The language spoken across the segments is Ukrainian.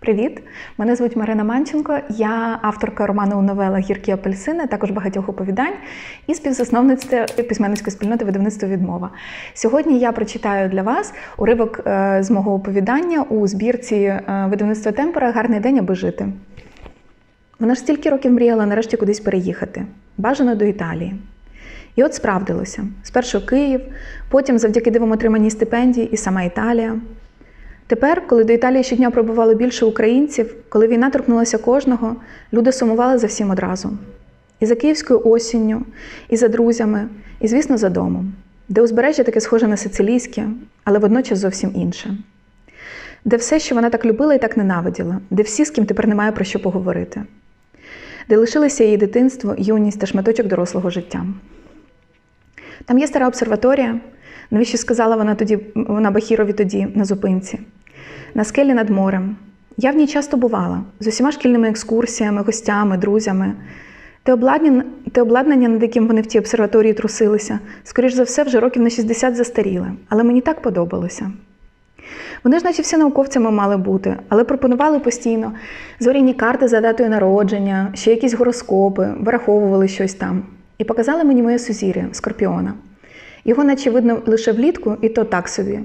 Привіт! Мене звуть Марина Манченко. Я авторка роману у новелах Гіркі апельсини, також багатьох оповідань і співзасновниця письменницької спільноти видавництва відмова. Сьогодні я прочитаю для вас уривок е, з мого оповідання у збірці е, видавництва Темпора Гарний день, аби жити. Вона ж стільки років мріяла нарешті кудись переїхати, бажано до Італії. І от справдилося: спершу Київ, потім, завдяки дивом отриманій стипендії, і сама Італія. Тепер, коли до Італії щодня прибувало більше українців, коли війна торкнулася кожного, люди сумували за всім одразу. І за київською осінню, і за друзями, і, звісно, за домом, де узбережжя таке схоже на сицилійське, але водночас зовсім інше. Де все, що вона так любила і так ненавиділа, де всі, з ким тепер немає про що поговорити, де лишилися її дитинство, юність та шматочок дорослого життя. Там є стара обсерваторія, навіщо сказала вона тоді, вона Бахірові тоді на зупинці, на скелі над морем. Я в ній часто бувала з усіма шкільними екскурсіями, гостями, друзями. Те обладнання, те обладнання, над яким вони в тій обсерваторії трусилися, скоріш за все, вже років на 60 застаріле, але мені так подобалося. Вони ж, наче всі науковцями мали бути, але пропонували постійно зоряні карти за датою народження, ще якісь гороскопи, враховували щось там. І показали мені моє сузір'я Скорпіона. Його, наче видно, лише влітку, і то так собі.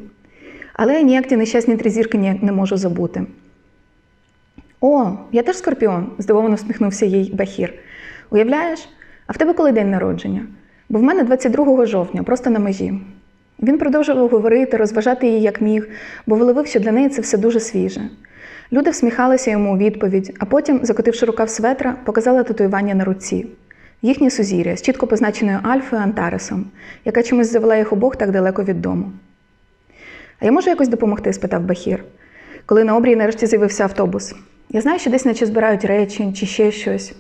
Але я ніяк ті нещасні три зірки ніяк не можу забути. О, я теж скорпіон, здивовано всміхнувся їй Бахір. Уявляєш, а в тебе коли день народження? Бо в мене 22 жовтня, просто на межі. Він продовжував говорити, розважати її як міг, бо виловив, що для неї це все дуже свіже. Люди всміхалися йому у відповідь, а потім, закотивши рукав светра, показала татуювання на руці. Їхнє сузір'я з чітко позначеною Альфою Антаресом, яка чомусь завела їх обох так далеко від дому. А я можу якось допомогти? спитав Бахір, коли на обрії нарешті з'явився автобус. Я знаю, що десь наче збирають речі чи ще щось.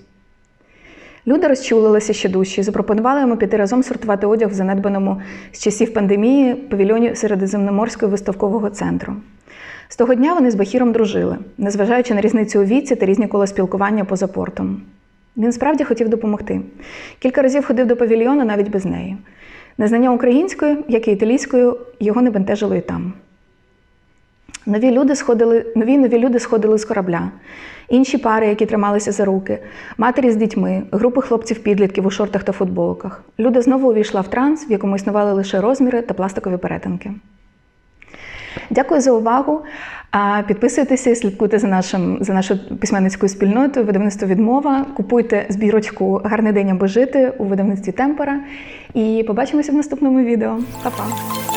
Люди розчулилися ще дужче і запропонували йому піти разом сортувати одяг в занедбаному з часів пандемії павільйоні Середземноморського виставкового центру. З того дня вони з Бахіром дружили, незважаючи на різницю у віці та різні кола спілкування поза портом. Він справді хотів допомогти. Кілька разів ходив до павільйону навіть без неї. Незнання української, як і італійської, його не бентежило і там. Нові люди сходили, нові нові люди сходили з корабля, інші пари, які трималися за руки, матері з дітьми, групи хлопців-підлітків у шортах та футболках. Люда знову увійшла в транс, в якому існували лише розміри та пластикові перетинки. Дякую за увагу. Підписуйтеся слідкуйте за нашим за нашою письменницькою спільнотою, видавництво відмова. Купуйте збірочку Гарний день аби жити у видавництві темпера. І побачимося в наступному відео. Па-па!